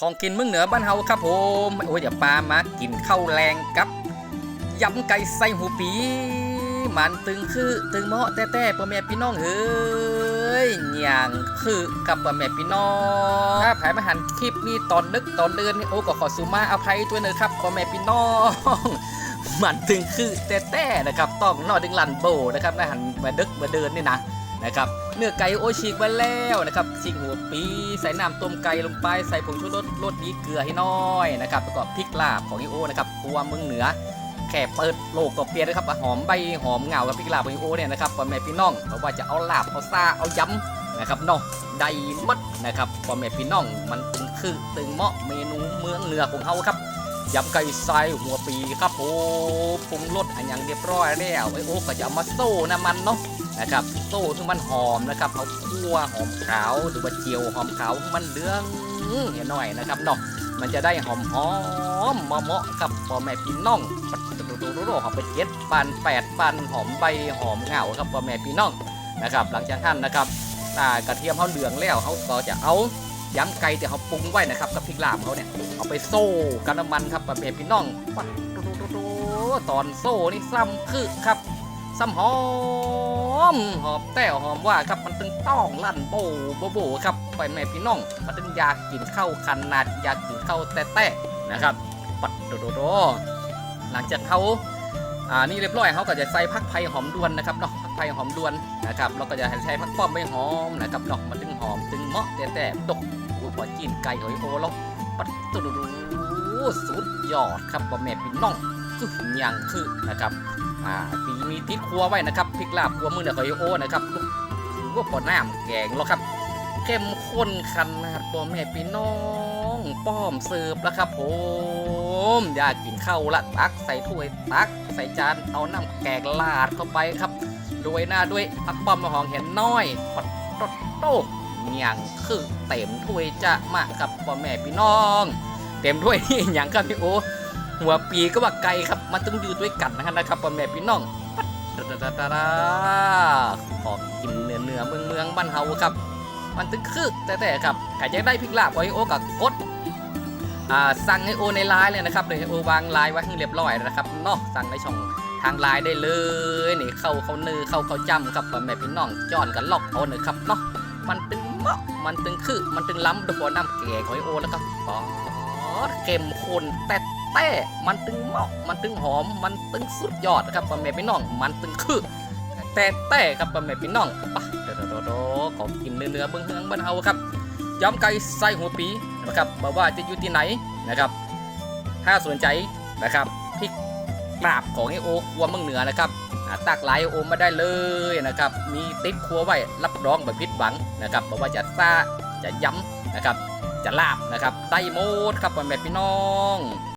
ของกินเมืองเหนือบ้านเฮาครับผมโอ้ยอย่าปลามากินข้าวแรงกับยำไก่ใส่หูปีมันตึงคือตึงเหมาะแต่แต่พ่อแม่พี่น้องเฮ้ยอย่างคือกับพ่อแม่พี่น้องถ้าผายมาหันคลิปนี้ตอนดึกตอนเดือนนี่โอ้ก็ขอสุมาอภัยด้วยเนอะครับพ่อแม่พี่น้องมันตึงคือแต่แต่นะครับต้องนอดึงลันโบนะครับนะหันมาดึกมาเดินนี่นะ นะครับเนื้อไก่โอฉีกไว้แล้วนะครับฉีกหัวปีใส่น้ำต้มไก่ลงไปใส่ผงชูรสรสดีเกลือให้น้อยนะครับแล้วก็พริกลาบของอีโอนะครับครัวเมืองเหนือแค่เปิดโลกก็เปลี่ยนนะครับหอมใบหอมเงากับพริกลาบของอีโอเนี่ยนะครับพ่อแม่พี่น้องไม่ว่าจะเอาลาบเอาซาเอายำนะครับเนาะได้มัดนะครับพ่อแม่พี่น้องมันตึงคือตึงเหมาะเมนูเมืองเหนือของเฮาครับ ยำไก่ใส่หัวปีครับโอ้ปรุงรสอันย่างเรียบร้อยแล้วไอโอ้ก็จะเอามาโซ่น้ำมันเนาะนะครับโซ่ที่มันหอมนะครับเอาคั่วหอมขาวหรือว่าเจียวหอมขาวมันเหลืองเห็นหน่อยนะครับเนาะมันจะได้หอมหอมๆเหมาะกับพ่อแม่พี่น้องปัดดูดูดูหอมไปเจ็ดปันแปดปันหอมใบหอมเหงาครับพ่อแม่พี่น้องนะครับ หลังจากนั้นนะครับอ่ากระเทียมเขาเหลืองแล้วเขาก็จะเอา ยำไก่ที่เขาปรุงไว้นะครับกับพริกลาบเขาเนี่ยเอาไปโซ่กับน้ำมันครับประเภทพี่น้องปัดโดดดตอนโซ่นี่ซ้ำคือครับซ้ำหอมหอมแต้วหอมว่าครับมันตึงต้องลั่นโบโบโบครับไปแม่พี่น้องมันตึงอยากกินข้าวขนาดอยากกินข้าวแต่แต่นะครับปัดโดโดดหลังจากเขาอ่านี่เรียบร้อยเขาก็จะใส่ผักไผ่หอมดวนนะครับเนาะผักไผ่หอมดวนนะครับเราก็จะใช้ผักป้อมไม่หอมนะครับเนาะมันตึงหอมตึงเหมาะแต่แต่ตก หัวจีนไก่หอยโอลงปัดตุดูสุดยอดครับบะแม่พี่น้องคืออย่างคือนะครับอ่าปีมีติดครัวไว้นะครับพริกลาบครัวมือเนี่ยคอยโอนะครับลูกว่าพอน้ำแกงแล้วครับเข้มข้นขนาดบะแม่พี่น้องป้อมเสิร์ฟแล้วครับผมอยากกินข้าวละตักใส่ถ้วยตักใส่จานเอาน้ำแกงลาดเข้าไปครับด้วยหน้าด้วยผักป้อมะหองเห็นน้อยปัดโตโต อย่างคือเต็มถ้วยจะมาครับพ่อแม่พี่น้อง เต็มถ้วยนี่อย่างครับพี่โอหัวปีก็ว่าไก่ครับมันต้องอยู่ด้วยกันนะครับพ่อแม่พี่น้องปัดตะตะตะตะขอกินเนื้อเนื้อเมืองเมืองบ้านเฮาครับ มันตึงคือแต่แต่ครับใครอยากได้พริกลาบขอให้โอกับกดสั่งให้โอในไลน์เลยนะครับเดี๋ยวโอวางไลน์ไว้ให้เรียบร้อยนะครับเนาะสั่งในช่องทางไลน์ได้เลยนี่เข้าเขาเนื้อเข้าเขาจำครับพ่อแม่พี่น้องจอนกันล็อกเอาเนอครับเนาะมันตึง มาะมันตึงคือมันตึงล้ำด้วยหัวน้ำแก่ของไอโอแล้วก็ปอดเค็มข้นแต่แต่มันตึงเหมาะมันตึงหอม มันตึงสุดยอดนะครับพ่อแม่พี่น้อง มันตึงคือแต่แต่ครับพ่อแม่พี่น้องปะเดี๋ยวเดี๋ยวเดี๋ยวขอกินเนื้อเบื้องเฮืองบ้านเฮาครับยำไก่ใส่หัวปีนะครับบอกว่าจะอยู่ที่ไหนนะครับ ถ้าสนใจนะครับพริก กราบของไอโอครัวเมืองเหนือนะครับตักหลายโอมมาได้เลยนะครับ มีติ๊กครัวไว้รับรองแบบพิษหวังนะครับบอกว่าจะซ่าจะย้ำนะครับ จะลาบนะครับได้โมดครับพ่อแม่พี่น้อง